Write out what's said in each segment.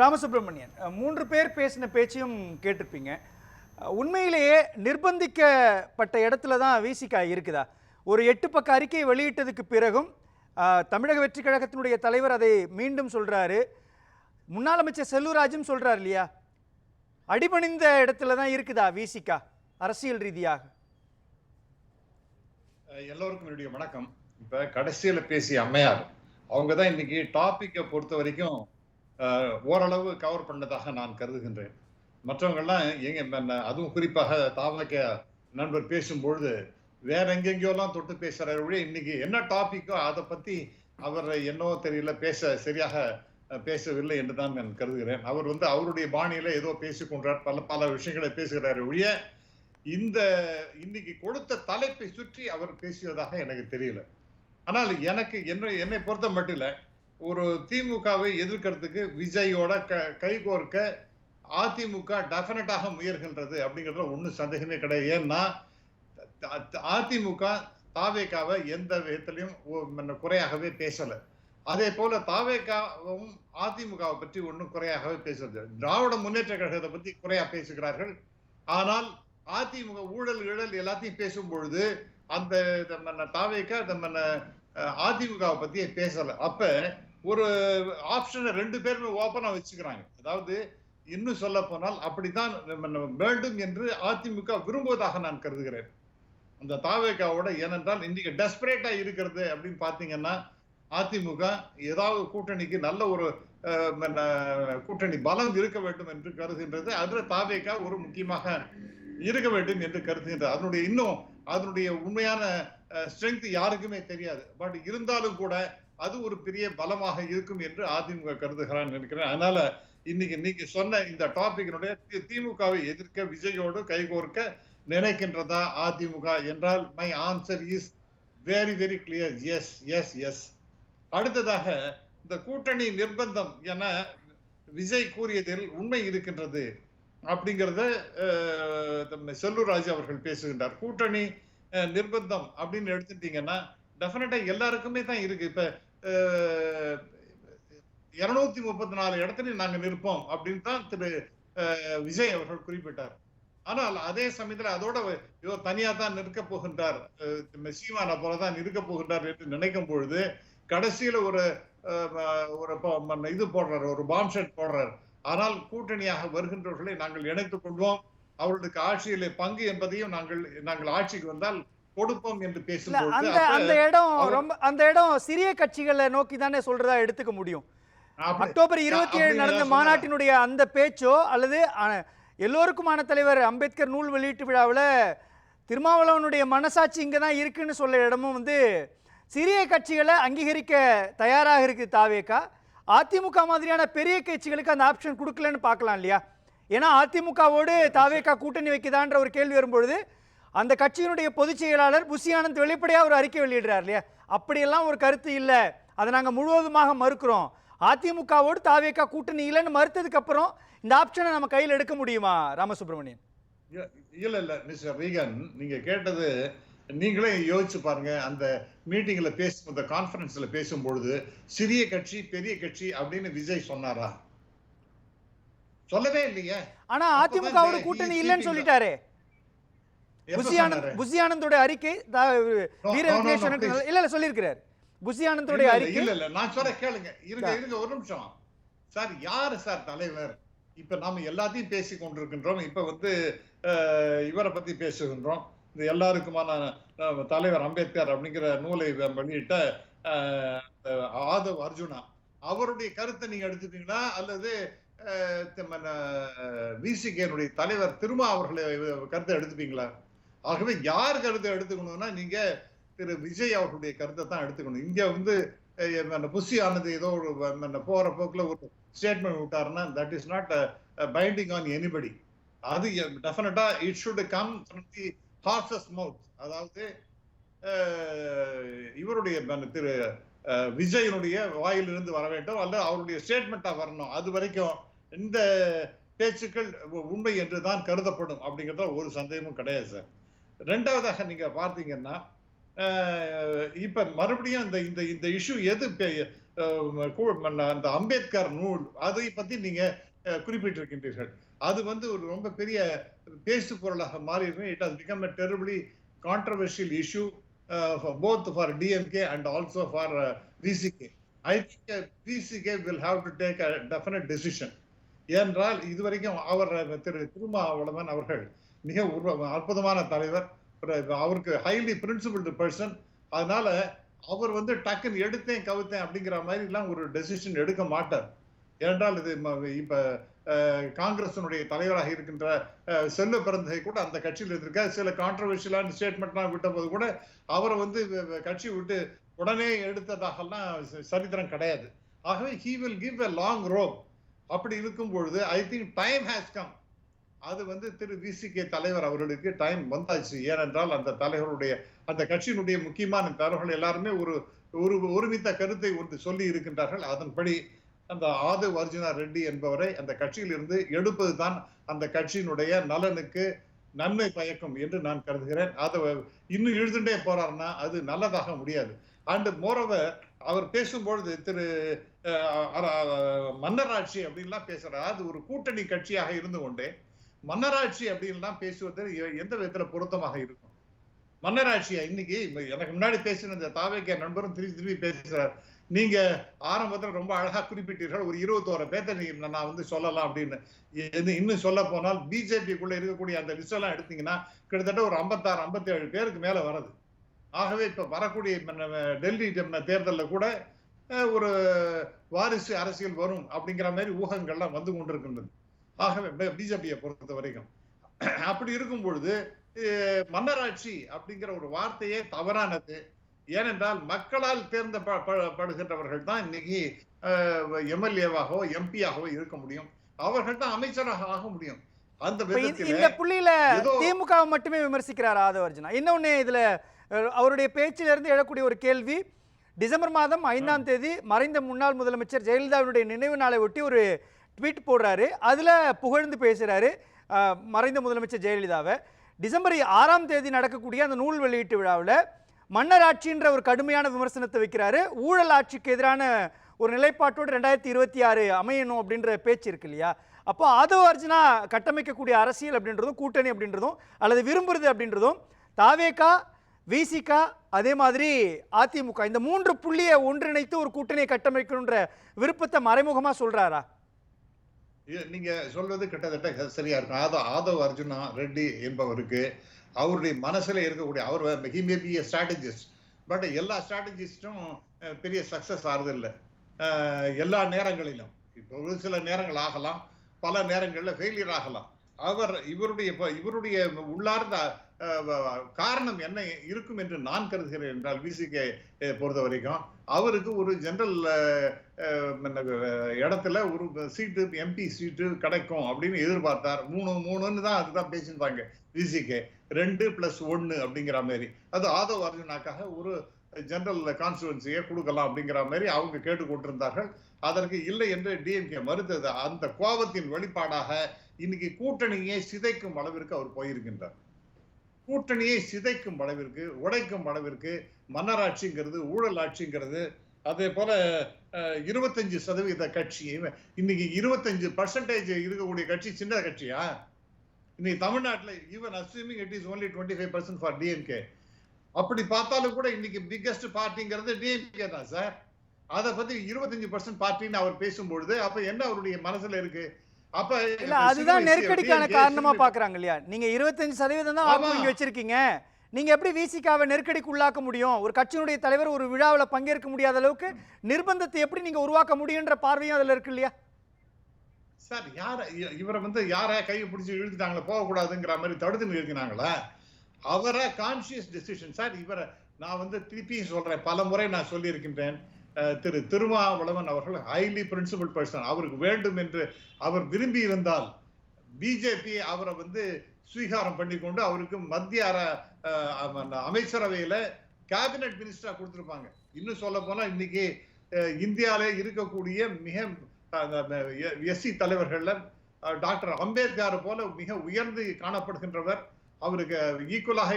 ராமசுப்ரமணியன். மூன்று பேர் பேசின பேச்சையும் கேட்டிருப்பீங்க. உண்மையிலேயே நிர்பந்திக்கப்பட்ட இடத்துல தான் விசிகா இருக்குதா? ஒரு எட்டு பக்க அறிக்கையை வெளியிட்டதுக்கு பிறகும் தமிழக வெற்றி கழகத்தினுடைய தலைவர் அதை மீண்டும் சொல்றாரு. முன்னாள் அமைச்சர் செல்லூராஜும் சொல்றாரு இல்லையா? அடிபணிந்த இடத்துல தான் இருக்குதா விசிகா அரசியல் ரீதியாக? எல்லோருக்கும் என்னுடைய வணக்கம். இப்போ கடைசியில் பேசிய அம்மையார் அவங்க தான் இன்னைக்கு டாப்பிக்கை பொறுத்த வரைக்கும் ஓரளவு கவர் பண்ணதாக நான் கருதுகின்றேன். மற்றவங்கெல்லாம் எங்க அதுவும் குறிப்பாக தாமக்க நண்பர் பேசும்பொழுது வேற எங்கெங்கயோலாம் தொட்டு பேசுறாரு ஒழிய இன்னைக்கு என்ன டாபிக்கோ அதை பத்தி அவர் என்னவோ தெரியல பேச சரியாக பேசவில்லை என்று தான் நான் கருதுகிறேன். அவர் வந்து அவருடைய பாணியில ஏதோ பேசிக்கொண்டார் பல பல விஷயங்களை பேசுகிறார் ஒழிய இந்த இன்னைக்கு கொடுத்த தலைப்பை சுற்றி அவர் பேசியதாக எனக்கு தெரியல. ஆனால் எனக்கு என்ன என்னை பொறுத்த மட்டும் இல்லை ஒரு திமுகவை எதிர்க்கிறதுக்கு விஜயோட க கைகோர்க்க அதிமுக டெஃபினட்டாக முயல்கின்றது அப்படிங்கிறதுல ஒன்றும் சந்தேகமே கிடையாது. ஏன்னா அதிமுக தாவேக்காவை எந்த விதத்திலையும் மன்ன குறையாகவே பேசலை. அதே போல தாவேக்காவும் அதிமுகவை பற்றி ஒன்றும் குறையாகவே பேசுறது திராவிட முன்னேற்ற கழகத்தை பற்றி குறையா பேசுகிறார்கள். ஆனால் அதிமுக ஊழல் ஈழல் எல்லாத்தையும் பேசும் பொழுது அந்த தாவேக்கா நம்ம அதிமுகவை பற்றியே பேசலை. அப்போ ஒரு ஆப்ஷனை ரெண்டு பேருமே ஓப்பனாக வச்சுக்கிறாங்க. அதாவது இன்னும் சொல்ல போனால் அப்படித்தான் வேண்டும் என்று அதிமுக விரும்புவதாக நான் கருதுகிறேன். அந்த தாவேக்காவோட ஏனென்றால் இன்றைக்கி டெஸ்பரேட்டாக இருக்கிறது அப்படின்னு பார்த்தீங்கன்னா அதிமுக ஏதாவது கூட்டணிக்கு நல்ல ஒரு கூட்டணி பலம் இருக்க வேண்டும் என்று கருதுகின்றது. அதில் தாவேக்கா ஒரு முக்கியமாக இருக்க வேண்டும் என்று கருதுகின்றது. அதனுடைய இன்னும் அதனுடைய உண்மையான ஸ்ட்ரென்த் யாருக்குமே தெரியாது. பட் இருந்தாலும் கூட அது ஒரு பெரிய பலமாக இருக்கும் என்று அதிமுக கருதுகிறான் நினைக்கிறேன். அதனால இன்னைக்கு நீங்க சொன்ன இந்த டாபிக்கினுடைய திமுகவை எதிர்க்க விஜயோடு கைகோர்க்க நினைக்கின்றதா அதிமுக என்றால் my answer is very very clear yes yes yes அடுத்ததாக இந்த கூட்டணி நிர்பந்தம் என விஜய் கூறியதில் உண்மை இருக்கின்றது அப்படிங்கிறத செல்லூர் ராஜு அவர்கள் பேசுகின்றார். கூட்டணி அஹ், நிர்பந்தம் அப்படின்னு எடுத்துட்டீங்கன்னா டெஃபினட்டா எல்லாருக்குமே தான் இருக்கு. இப்ப இருநூத்தி முப்பத்தி நாலு இடத்துல நாங்க நிற்போம் அப்படின்னு தான் திரு விஜய் அவர்கள் குறிப்பிட்டார். ஆனால் அதே சமயத்துல அதோட இவர் தனியா தான் நிற்க போகின்றார். அஹ், நம்ம சீமானை போலதான் இருக்க போகின்றார் என்று நினைக்கும் பொழுது கடைசியில ஒரு ஒரு இது போடுறார் ஒரு பாம் ஷெட் போடுறார். ஆனால் கூட்டணியாக வருகின்றவர்களை நாங்கள் இணைத்துக் கொள்வோம். அவர்களுக்கு ஆட்சியிலே பங்கு என்பதையும் நாங்கள் நாங்கள் ஆட்சிக்கு வந்தால் கொடுப்போம் என்று இல்ல பேசும்பொழுது அந்த அந்த இடம் ரொம்ப அந்த இடம் சிறிய கட்சிகளை நோக்கி தானே சொல்றதா எடுத்துக்க முடியும். அக்டோபர் இருபத்தி ஏழு நடந்த மாநாட்டினுடைய அந்த பேச்சோ அல்லது எல்லோருக்குமான தலைவர் அம்பேத்கர் நூல் வெளியீட்டு விழாவில் திருமாவளவனுடைய மனசாட்சி இங்கே தான் இருக்குன்னு சொல்ல இடமும் வந்து சிறிய கட்சிகளை அங்கீகரிக்க தயாராக இருக்கு தாவேக்கா அதிமுக மாதிரியான பெரிய கட்சிகளுக்கு அந்த ஆப்ஷன் கொடுக்கலன்னு பார்க்கலாம் இல்லையா? ஏன்னா அதிமுகவோடு தாவேக்கா கூட்டணி வைக்குதான்ற ஒரு கேள்வி வரும்பொழுது அந்த கட்சியினுடைய பொதுச் செயலாளர் புஷி ஆனந்த் வெளிப்படையாக ஒரு அறிக்கை வெளியிடுறார் இல்லையா? அப்படியெல்லாம் ஒரு கருத்து இல்லை. அதை நாங்கள் முழுவதுமாக மறுக்கிறோம். அதிமுகவோடு தாவேக்கா கூட்டணி இல்லைன்னு மறுத்ததுக்கு அப்புறம் இந்த ஆப்ஷனை நம்ம கையில் எடுக்க முடியுமா ராமசுப்ரமணியன்? இல்ல இல்ல மிஸ்டர் ரீகன் நீங்க கேட்டது நீங்களே யோசிச்சு பாருங்க. அந்த மீட்டிங்ல பேசும் அந்த கான்ஃபரன்ஸ்ல பேசும்பொழுது சிறிய கட்சி பெரிய கட்சி அப்படின்னு விஜய் சொன்னாரா? சொல்லவே இல்லையே. ஆனா இந்த கூட்டணி இல்லைன்னு சொல்லிட்டாரு. ஆனந்தோட அறிக்கை வீர. இல்ல இல்ல சொல்லியிருக்கிறார். புஷி ஆனந்தோட இல்ல, இல்ல, அறிக்கை. இல்ல இல்ல நான் சொல்ல கேளுங்க. இருங்க ஒரு நிமிஷம். சார் யாரு சார் தலைவர்? இப்ப நாம எல்லாத்தையும் பேசி கொண்டிருக்கின்றோம். இப்ப வந்து இவரை பத்தி பேசுகின்றோம். இந்த எல்லாருக்குமான தலைவர் அம்பேத்கர் அப்படிங்கிற நூலை வெளியிட்ட ஆதவ் அர்ஜுனா. அவருடைய கருத்தை நீங்க எடுத்துட்டீங்களா? அல்லது விசிகேனுடைய தலைவர் திருமா அவர்களை கருத்தை எடுத்துப்பீங்களா ஆகவே யார் கருத்தை எடுத்துக்கணும்னா நீங்க திரு விஜய் அவர்களுடைய கருத்தை தான் எடுத்துக்கணும். இங்க வந்து அஹ், புஷி ஆனது ஏதோ ஒரு வ- போற போக்குல ஒரு statement விட்டாருன்னா that is not binding on anybody அது definitely it should come from the horse's mouth அதாவது இவருடைய திரு விஜயனுடைய வாயிலிருந்து வர வேண்டும் அல்ல அவருடைய ஸ்டேட்மெண்ட்டாக வரணும். அது வரைக்கும் இந்த பேச்சுக்கள் உண்மை என்று தான் கருதப்படும் அப்படிங்கிறத ஒரு சந்தேகமும் கிடையாது சார் ரெண்டாவதாக நீங்க பார்த்தீங்கன்னா இப்ப மறுபடியும் இந்த இந்த இந்த இஷ்யூ எது அந்த அம்பேத்கர் நூல் அதை பத்தி நீங்க குறிப்பிட்டிருக்கின்றீர்கள் அது வந்து ஒரு ரொம்ப பெரிய பேசு பொருளாக மாறி it has become a terribly controversial issue both for DMK and also for also I think VCK. Will have to take a definite decision ஏனென்றால் இதுவரைக்கும் அவர் திரு திருமாவளவன் அவர்கள் மிக அற்புதமான தலைவர். அவருக்கு ஹைலி பிரின்சிபிள்டு பர்சன் அதனால அவர் வந்து டக்குன்னு எடுத்தேன் கவித்தேன் அப்படிங்கிற மாதிரிலாம் ஒரு டெசிஷன் எடுக்க மாட்டார். ஏனென்றால் இது இப்போ காங்கிரஸினுடைய தலைவராக இருக்கின்ற செல்ல பிறந்தகை கூட அந்த கட்சியில் இருந்திருக்க சில கான்ட்ரவர்ஷியலான ஸ்டேட்மெண்ட்லாம் விட்ட போது கூட அவரை வந்து கட்சி விட்டு உடனே எடுத்ததாகலாம் சரித்திரம் கிடையாது. ஆகவே he will give a long rope அப்படி இருக்கும் பொழுது I think time has come அது வந்து திரு விசிகே தலைவர் அவர்களுக்கு டைம் வந்தாச்சு. ஏனென்றால் அந்த தலைவருடைய அந்த கட்சியினுடைய முக்கியமான தலைவர்கள் எல்லாருமே ஒரு ஒரு ஒருமித்த கருத்தை ஒன்று சொல்லி இருக்கின்றார்கள். அதன்படி அந்த ஆது அர்ஜுனா ரெட்டி என்பவரை அந்த கட்சியிலிருந்து எடுப்பது தான் அந்த கட்சியினுடைய நலனுக்கு நன்மை பயக்கும் என்று நான் கருதுகிறேன். அதை இன்னும் எழுதுண்டே போறாருன்னா அது நல்லதாக முடியாது. அண்ட் மோரோவர் அவர் பேசும்பொழுது திரு மன்னராட்சி அப்படின்லாம் பேசுறாரு. அது ஒரு கூட்டணி கட்சியாக இருந்து கொண்டே மன்னராட்சி அப்படின்லாம் பேசுவது எந்த விதத்துல பொருத்தமாக இருக்கும்? மன்னராட்சியா? இன்னைக்கு எனக்கு முன்னாடி பேசின இந்த தாவேக்கிய நண்பரும் திருப்பி திருப்பி பேசுறார். நீங்க ஆரம்பத்துல ரொம்ப அழகா குறிப்பிட்டீர்கள் ஒரு இருபத்தோரு பேர்த்த நீங்க நான் வந்து சொல்லலாம் அப்படின்னு. இன்னும் சொல்ல போனால் பிஜேபிக்குள்ள இருக்கக்கூடிய அந்த லிஸ்ட் எல்லாம் எடுத்தீங்கன்னா கிட்டத்தட்ட ஒரு ஐம்பத்தாறு ஐம்பத்தேழு பேருக்கு மேல வருது ஆகவே இப்ப வரக்கூடிய மன்ன- டெல்லி தேர்தலில் கூட ஒரு வாரிசு அரசியல் வரும் அப்படிங்கிற மாதிரி ஊகங்கள்லாம் வந்து கொண்டிருக்கின்றது. ஆகவே பிஜேபியை பொறுத்த வரைக்கும் அப்படி இருக்கும் பொழுது மன்னராட்சி அப்படிங்கிற ஒரு வார்த்தையே தவறானது. ஏனென்றால் மக்களால் தேர்ந்தெடுக்கப்படுகின்றவர்கள் தான் இன்னைக்கு எம்எல்ஏவாகவோ எம்பியாகவோ இருக்க முடியும். அவர்கள் தான் அமைச்சராக ஆக முடியும். அந்த இந்த- புள்ளியில திமுகவை மட்டுமே விமர்சிக்கிறார் ஆதவ அர்ஜுனா? இன்னொன்னு இதுல அவருடைய பேச்சிலிருந்து எழக்கூடிய ஒரு கேள்வி. டிசம்பர் மாதம் ஐந்தாம் தேதி மறைந்த முன்னாள் முதலமைச்சர் ஜெயலலிதாவினுடைய நினைவு நாளை ஒட்டி ஒரு ட்வீட் போடுறாரு. அதில் புகழ்ந்து பேசுகிறாரு மறைந்த முதலமைச்சர் ஜெயலலிதாவை. டிசம்பர் ஆறாம் தேதி நடக்கக்கூடிய அந்த நூல் வெளியீட்டு விழாவில் மன்னர் ஆட்சின்ற ஒரு கடுமையான விமர்சனத்தை வைக்கிறாரு. ஊழல் ஆட்சிக்கு எதிரான ஒரு நிலைப்பாட்டோடு ரெண்டாயிரத்தி இருபத்தி ஆறு அமையணும் அப்படின்ற பேச்சு இருக்கு இல்லையா? அப்போ ஆதவ அர்ஜுனா கட்டமைக்கக்கூடிய அரசியல் அப்படின்றதும் கூட்டணி அப்படின்றதும் அல்லது விரும்புறது அப்படின்றதும் தாவேக்கா விசிகா அதே மாதிரி அதிமுக இந்த மூன்று புள்ளியை ஒன்றிணைத்து ஒரு கூட்டணியை கட்டமைக்கணுன்ற விருப்பத்தை மறைமுகமாக சொல்கிறாரா நீங்க சொல்றது கிட்டத்தட்ட சரியா இருக்கும். அதான் ஆதவ் அர்ஜுனா ரெட்டி என்பவருக்கு அவருடைய மனசுல இருக்கக்கூடிய அவர் he may be strategist but எல்லா ஸ்ட்ராட்டஜிஸ்டும் பெரிய சக்சஸ் ஆறுதில்லை. எல்லா நேரங்களிலும். இப்போ ஒரு சில நேரங்கள் ஆகலாம் பல நேரங்களில் ஃபெயிலியர் ஆகலாம். அவர் இவருடைய இப்போ இவருடைய உள்ளார்ந்த காரணம் என்ன இருக்கும் என்று நான் கருதுகிறேன் என்றால் விசிகே பொறுத்த வரைக்கும் அவருக்கு ஒரு ஜெனரல் இடத்துல ஒரு சீட்டு எம்பி சீட்டு கிடைக்கும் அப்படின்னு எதிர்பார்த்தார். மூணு மூணுன்னு தான் அதுதான் பேசியிருந்தாங்க விசிகே ரெண்டு பிளஸ் ஒன்று அப்படிங்கிற மாதிரி. அது ஆதவ் அர்ஜுனாக்காக ஒரு ஜெனரல் கான்ஸ்டுவன்சியை கொடுக்கலாம் அப்படிங்கிற மாதிரி அவங்க கேட்டு கொண்டிருந்தார்கள். அதற்கு இல்லை என்று டிஎம்கே மறுத்தது. அந்த கோபத்தின் வெளிப்பாடாக இன்னைக்கு கூட்டணியை சிதைக்கும் அளவிற்கு அவர் போயிருக்கின்றார். கூட்டணியை சிதைக்கும் அளவிற்கு உடைக்கும் அளவிற்கு மன்னராட்சிங்கிறது ஊழல் ஆட்சிங்கிறது அதே போல இருபத்தஞ்சு சதவீத கட்சி இன்னைக்கு இருபத்தஞ்சு பர்சன்டேஜ் இருக்கக்கூடிய கட்சி சின்ன கட்சியா? இன்னைக்கு தமிழ்நாட்டில் even assuming it is only twenty five percent for DMK அப்படி பார்த்தாலும் கூட இன்னைக்கு பிக்கஸ்ட் பார்ட்டிங்கிறது டிஎம்கே தான் சார் அதை பத்தி இருபத்தஞ்சு பர்சன்ட் பார்ட்டின்னு அவர் பேசும்பொழுது அப்ப என்ன அவருடைய மனசுல இருக்கு? அப்ப இல்ல அதுதான் நெருக்கடிக்கான காரணமா பாக்குறாங்க இல்லையா நீங்க இருபத்தஞ்சு சதவீதம் தான் வாக்கு. வங்கி வச்சிருக்கீங்க. நீங்க எப்படி விசிகாவை நெருக்கடிக்கு உள்ளாக்க முடியும்? ஒரு கட்சியினுடைய தலைவர் ஒரு விழாவில் பங்கேற்க முடியாத அளவுக்கு நிர்பந்தத்தை எப்படி நீங்க உருவாக்க முடியுன்ற பார்வையும் அதுல இருக்கு இல்லையா? சார் யார இவரை வந்து யார கையை பிடிச்சி இழுத்துட்டாங்களா போகக்கூடாதுங்கிற மாதிரி தடுத்து நிறுத்தினாங்களா? அவரை கான்சியஸ் டெசிஷன் சார் இவரை நான் வந்து திருப்பியும் சொல்றேன். பல முறை நான் சொல்லியிருக்கின்றேன். திரு திருமாவளவன் அவர்கள் ஹைலி பிரின்சிபல் பர்சன் அவருக்கு வேண்டும் என்று அவர் விரும்பி இருந்தால் பிஜேபி அவரை வந்து ஸ்வீகாரம் பண்ணி கொண்டு அவருக்கு மத்திய அர அமைச்சரவையில கேபினட் மினிஸ்டரா கொடுத்துருப்பாங்க. இன்னும் சொல்ல போனா இன்னைக்கு இந்தியாவிலே இருக்கக்கூடிய மிக எஸ்சி தலைவர்கள்ல டாக்டர் அம்பேத்கர் போல மிக உயர்ந்து காணப்படுகின்றவர். அவருக்கு ஈக்குவலாக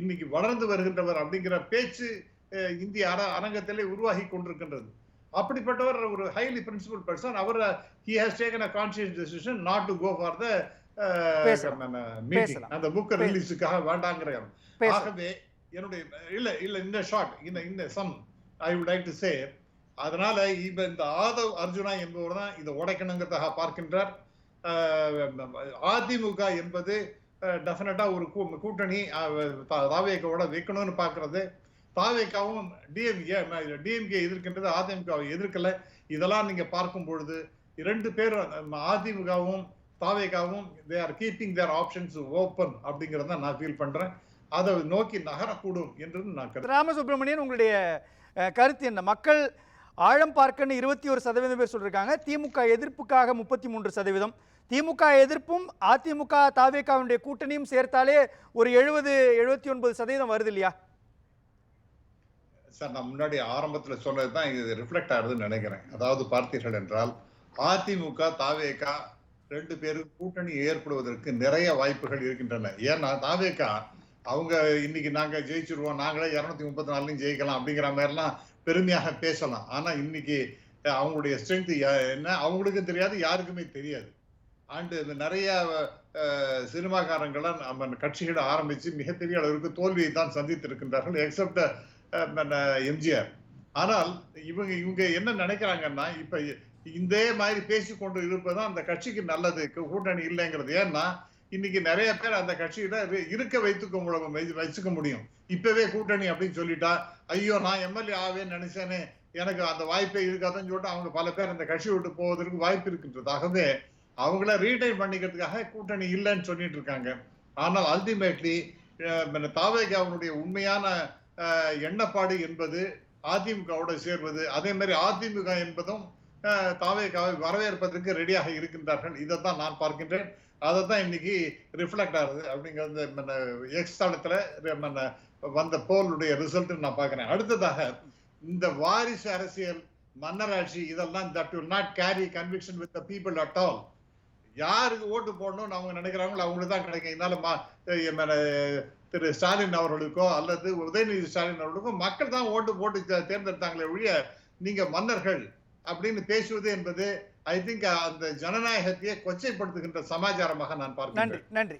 இன்னைக்கு வளர்ந்து வருகின்றவர் அப்படிங்கிற பேச்சு இந்திய அர அரங்கத்திலே உருவாகி கொண்டிருக்கின்றது. அப்படிப்பட்டவர் ஒரு highly principal person our he has taken a conscious decision not to go for the. Meeting. அந்த புக் ரிலீஸுக்காக வேண்டாங்கிற ஆகவே என்னுடைய இல்ல இல்ல இந்த ஷார்ட் இந்த இந்த sum I would like to say அதனால இப்ப இந்த ஆதவ் அர்ஜுனா என்பவர் தான் இதை உடைக்கணுங்கிறதாக பார்க்கின்றார். அதிமுக என்பது டெஃபினட்டா ஒரு கூட்டணி தாவேக்காவோட வைக்கணும்னு பார்க்கிறது. தாவேக்காவும் டிஎம்கே டிஎம்கே எதிர்க்கின்றது அதிமுகவை எதிர்க்கல. இதெல்லாம் நீங்க பார்க்கும் பொழுது இரண்டு பேரும் அதிமுகவும் தாவேக்காவும் they are keeping their options open அப்படிங்கிறத நான் ஃபீல் பண்றேன். அதை நோக்கி நகரக்கூடும் என்று நான் கருதுகிறேன் ராமசுப்ரமணியன் உங்களுடைய கருத்து என்ன? மக்கள் ஆழம் பார்க்கன்னு இருபத்தி ஒரு சதவீதம் பேர் சொல்லியிருக்காங்க திமுக எதிர்ப்புக்காக முப்பத்தி மூன்று சதவீதம். திமுக எதிர்ப்பும் அதிமுக தாவேகாவுடைய கூட்டணியும் சேர்த்தாலே ஒரு எழுபது எழுபத்தி ஒன்பது சதவீதம் வருது இல்லையா? சார் நான் முன்னாடி ஆரம்பத்தில் சொன்னது தான் இது ரிஃப்ளெக்ட் ஆகுதுன்னு நினைக்கிறேன். அதாவது பார்த்தீர்கள் என்றால் அதிமுக தாவேகா ரெண்டு பேரும் கூட்டணி ஏற்படுவதற்கு நிறைய வாய்ப்புகள் இருக்கின்றன. ஏன்னா தாவேகா அவங்க இன்னைக்கு நாங்கள் ஜெயிச்சிருவோம் நாங்களே இரநூத்தி முப்பத்தி நாலுலையும் ஜெயிக்கலாம் அப்படிங்கிற மாதிரிலாம் பெருமையாக பேசலாம். ஆனால் இன்னைக்கு அவங்களுடைய ஸ்ட்ரென்த் என்ன அவங்களுக்கும் தெரியாது யாருக்குமே தெரியாது. அண்டு நிறைய சினிமாக்காரங்களை நம்ம கட்சிகளை ஆரம்பித்து மிகப்பெரிய அளவிற்கு தோல்வியை தான் சந்தித்திருக்கின்றார்கள் எக்ஸப்ட் எம்ஜிஆர். ஆனால் இவங்க இவங்க என்ன நினைக்கிறாங்கன்னா இப்ப இதே மாதிரி பேசிக்கொண்டு இருப்பதுதான் அந்த கட்சிக்கு நல்லது கூட்டணி இல்லைங்கிறது. ஏன்னா இன்னைக்கு நிறைய பேர் அந்த கட்சியில இரு- இருக்க வைத்துக்க முடியும் வை- வச்சுக்க முடியும். இப்பவே கூட்டணி அப்படின்னு சொல்லிட்டா ஐயோ நான் எம்எல்ஏ ஆவேன்னு நினைச்சேனே எனக்கு அந்த வாய்ப்பே இருக்காதுன்னு சொல்லிட்டு அவங்க பல பேர் அந்த கட்சி விட்டு போவதற்கு வாய்ப்பு இருக்கின்றதாகவே அவங்கள ரீடைன் பண்ணிக்கிறதுக்காக கூட்டணி இல்லைன்னு சொல்லிட்டு இருக்காங்க. ஆனால் அல்டிமேட்லி தாவேகாவுடைய உண்மையான எண்ணப்பாடு என்பது அதிமுகவோட சேர்வது. அதே மாதிரி அதிமுக என்பதும் தாவேகாவை வரவேற்பதற்கு ரெடியாக இருக்கின்றார்கள். இதை தான் நான் பார்க்கின்றேன். அதை தான் இன்னைக்கு ரிஃப்ளெக்ட் ஆகுது. அப்படிங்கிறது எக்ஸ் தளத்துல வந்த போலுடைய ரிசல்ட் நான் பார்க்குறேன். அடுத்ததாக இந்த வாரிசு அரசியல் மன்னராட்சி இதெல்லாம் that will not carry conviction with the people at all யாருக்கு ஓட்டு போடணும்னு அவங்க நினைக்கிறாங்களோ அவங்களுக்கு தான் கிடைக்கும். இதனால மா- மேல திரு ஸ்டாலின் அவர்களுக்கோ அல்லது உதயநிதி ஸ்டாலின் அவர்களுக்கோ மக்கள் தான் ஓட்டு போட்டு தேர்ந்தெடுத்தாங்களே ஒழிய நீங்க மன்னர்கள் அப்படின்னு பேசுவது என்பது ஐ திங்க் அந்த ஜனநாயகத்தையே கொச்சைப்படுத்துகின்ற சமாச்சாரமாக நான் பார்க்கிறேன். நன்றி நன்றி.